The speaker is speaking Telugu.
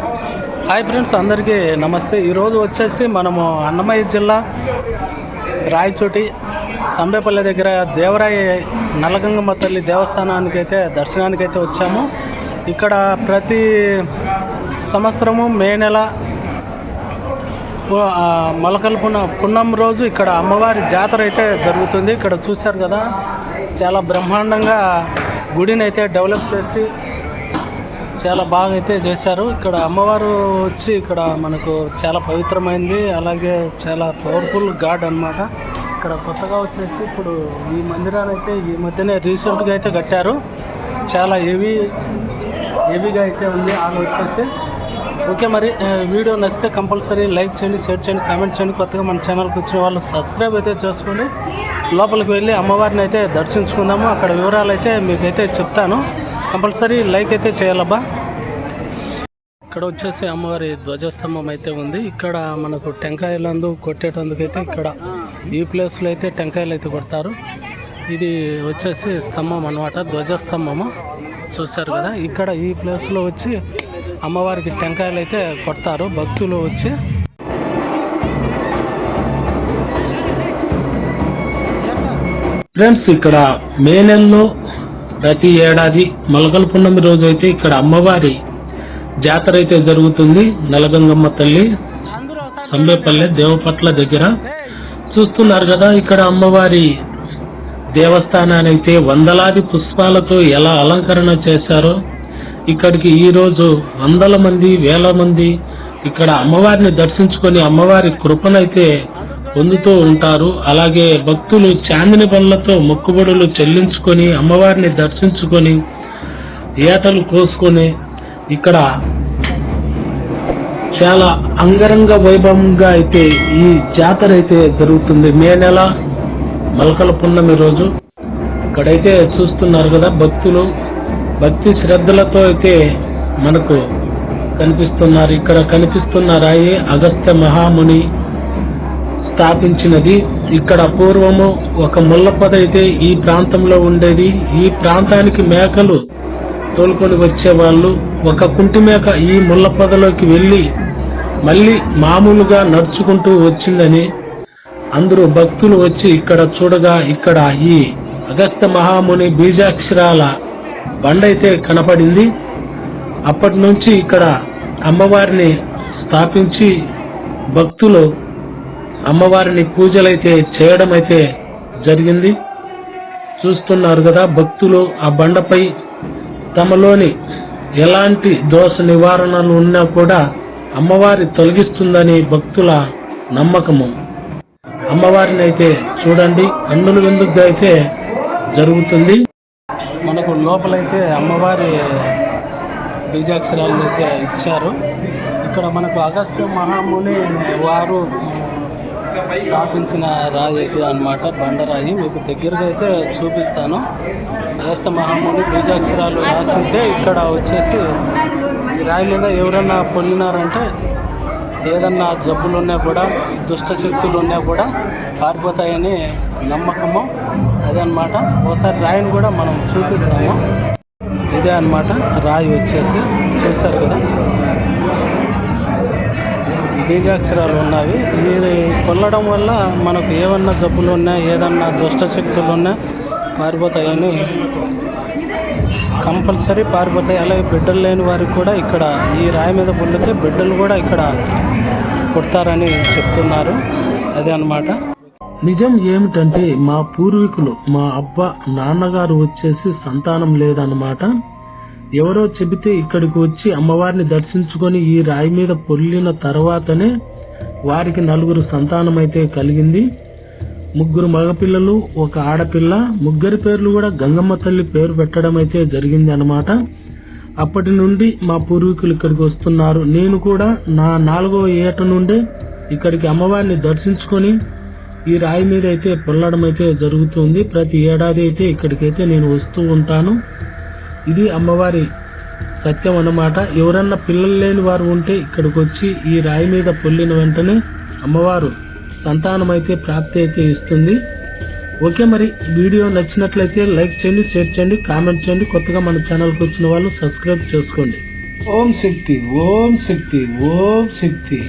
హాయ్ ఫ్రెండ్స్ అందరికీ నమస్తే. ఈరోజు వచ్చేసి మనము అన్నమయ్య జిల్లా రాయచోటి సంబేపల్లి దగ్గర దేవరాయ నలగంగమ్మ తల్లి దేవస్థానానికి అయితే దర్శనానికి అయితే వచ్చాము. ఇక్కడ ప్రతి సంవత్సరము మే నెల ఆ, మొలకల పున్న పున్నం రోజు ఇక్కడ అమ్మవారి జాతర అయితే జరుగుతుంది. ఇక్కడ చూశారు కదా చాలా బ్రహ్మాండంగా గుడిని అయితే డెవలప్ చేసి చాలా బాగా అయితే చేశారు. ఇక్కడ అమ్మవారు వచ్చి ఇక్కడ మనకు చాలా పవిత్రమైంది. అలాగే చాలా పవర్ఫుల్ గాడ్ అన్నమాట. ఇక్కడ కొత్తగా వచ్చేసి ఇప్పుడు ఈ మందిరాన్ని అయితే ఈ మధ్యనే రీసెంట్గా అయితే కట్టారు. చాలా హెవీ హెవీగా అయితే ఉంది. ఆమె వచ్చేసి ఓకే మరి వీడియో నచ్చితే కంపల్సరీ లైక్ చేయండి షేర్ చేయండి కామెంట్ చేయండి. కొత్తగా మన ఛానల్కి వచ్చిన వాళ్ళు సబ్స్క్రైబ్ అయితే చేసుకోండి. లోపలికి వెళ్ళి అమ్మవారిని అయితే దర్శించుకుందాము. అక్కడ వివరాలు అయితే మీకైతే చెప్తాను. కంపల్సరీ లైక్ అయితే చేయాలబ్బా. ఇక్కడ వచ్చేసి అమ్మవారి ధ్వజస్తంభం అయితే ఉంది. ఇక్కడ మనకు టెంకాయలందు కొట్టేటందుకైతే ఇక్కడ ఈ ప్లేస్లో అయితే టెంకాయలు అయితే కొడతారు. ఇది వచ్చేసి స్తంభం అనమాట ధ్వజస్తంభము. చూస్తారు కదా ఇక్కడ ఈ ప్లేస్లో వచ్చి అమ్మవారికి టెంకాయలు అయితే కొడతారు భక్తులు వచ్చి. ఫ్రెండ్స్ ఇక్కడ మే నెలలో ప్రతి ఏడాది మొలకల పున్నమి రోజు అయితే ఇక్కడ అమ్మవారి జాతర అయితే జరుగుతుంది నలగంగమ్మ తల్లి సంబేపల్లె దేవపట్ల దగ్గర. చూస్తున్నారు కదా ఇక్కడ అమ్మవారి దేవస్థానానైతే వందలాది పుష్పాలతో ఎలా అలంకరణ చేశారో. ఇక్కడికి ఈరోజు వందల మంది వేల మంది ఇక్కడ అమ్మవారిని దర్శించుకొని అమ్మవారి కృపనైతే పొందుతూ ఉంటారు. అలాగే భక్తులు చాందిని పనులతో మొక్కుబడులు చెల్లించుకొని అమ్మవారిని దర్శించుకొని ఏటలు కోసుకొని ఇక్కడ చాలా అంగరంగ వైభవంగా అయితే ఈ జాతర అయితే జరుగుతుంది. మే నెల మలకల పున్నమి రోజు. ఇక్కడైతే చూస్తున్నారు కదా భక్తులు. భక్తి శ్రద్ధలతో అయితే మనకు కనిపిస్తున్నారు. ఇక్కడ కనిపిస్తున్న రాయి అగస్త్య మహాముని స్థాపించినది. ఇక్కడ పూర్వము ఒక ముళ్ళపద అయితే ఈ ప్రాంతంలో ఉండేది. ఈ ప్రాంతానికి మేకలు తోలుకొని వచ్చేవాళ్ళు. ఒక కుంటిమేక ఈ ముళ్ళ పొదలోకి వెళ్ళి మళ్ళీ మామూలుగా నడుచుకుంటూ వచ్చిందని అందరూ భక్తులు వచ్చి ఇక్కడ చూడగా ఇక్కడ ఈ అగస్త్య మహాముని బీజాక్షరాల బండైతే కనపడింది. అప్పటి నుంచి ఇక్కడ అమ్మవారిని స్థాపించి భక్తులు అమ్మవారిని పూజలైతే చేయడం అయితే జరిగింది. చూస్తున్నారు కదా భక్తులు ఆ బండపై తమలోని ఎలాంటి దోష నివారణలు ఉన్నా కూడా అమ్మవారి తొలగిస్తుందని భక్తుల నమ్మకము. అమ్మవారిని అయితే చూడండి కన్నుల విందుగా అయితే జరుగుతుంది. మనకు లోపలైతే అమ్మవారి బీజాక్షరాలను అయితే ఇచ్చారు. ఇక్కడ మనకు అగస్త్య మహాముని వారు స్థాపించిన రాయి అయితే అనమాట బండరాయి. మీకు దగ్గరగా అయితే చూపిస్తాను. అగస్త్య మహాముని బీజాక్షరాలు రాసింటే ఇక్కడ వచ్చేసి ఈ రాయి మీద ఎవరన్నా పొల్లినారంటే ఏదన్నా జబ్బులు ఉన్నా కూడా దుష్ట శక్తులు ఉన్నా కూడా పారిపోతాయని నమ్మకము. అదనమాట ఒకసారి రాయిని కూడా మనం చూపిస్తాము. ఇదే అన్నమాట. రాయి వచ్చేసి చూస్తారు కదా. బీజాక్షరాలు ఉన్నవి. ఈ కొల్లడం వల్ల మనకు ఏమన్నా జబ్బులు ఉన్నా ఏదన్నా దుష్టశక్తులు ఉన్నా పారిపోతాయని కంపల్సరీ పారిపోతాయి. అలాగే బిడ్డలు లేని వారికి కూడా ఇక్కడ ఈ రాయి మీద పొల్లితే బిడ్డలు కూడా ఇక్కడ పుడతారని చెప్తున్నారు. అదే అన్నమాట. నిజం ఏమిటంటే మా పూర్వీకులు మా అబ్బ నాన్నగారు వచ్చేసి సంతానం లేదన్నమాట. ఎవరో చెబితే ఇక్కడికి వచ్చి అమ్మవారిని దర్శించుకొని ఈ రాయి మీద పొల్లిన తర్వాతనే వారికి నలుగురు సంతానం అయితే కలిగింది. ముగ్గురు మగపిల్లలు ఒక ఆడపిల్ల ముగ్గురి పేర్లు కూడా గంగమ్మ తల్లి పేరు పెట్టడం అయితే జరిగింది అనమాట అప్పటి నుండి మా పూర్వీకులు ఇక్కడికి వస్తున్నారు. నేను కూడా నా నాలుగవ ఏట నుండే ఇక్కడికి అమ్మవారిని దర్శించుకొని ఈ రాయి మీద అయితే పొల్లడం అయితే జరుగుతుంది. ప్రతి ఏడాది అయితే ఇక్కడికైతే నేను వస్తూ ఉంటాను. ఇది అమ్మవారి సత్యం అన్నమాట. ఎవరన్నా పిల్లలు లేని వారు ఉంటే ఇక్కడికి వచ్చి ఈ రాయి మీద పొల్లిన వెంటనే అమ్మవారు సంతానం అయితే ప్రాప్తి అయితే ఇస్తుంది. ఓకే మరి వీడియో నచ్చినట్లయితే లైక్ చేయండి షేర్ చేయండి కామెంట్ చేయండి. కొత్తగా మన ఛానల్కి వచ్చిన వాళ్ళు సబ్స్క్రైబ్ చేసుకోండి. ఓం శక్తి ఓం శక్తి ఓం శక్తి.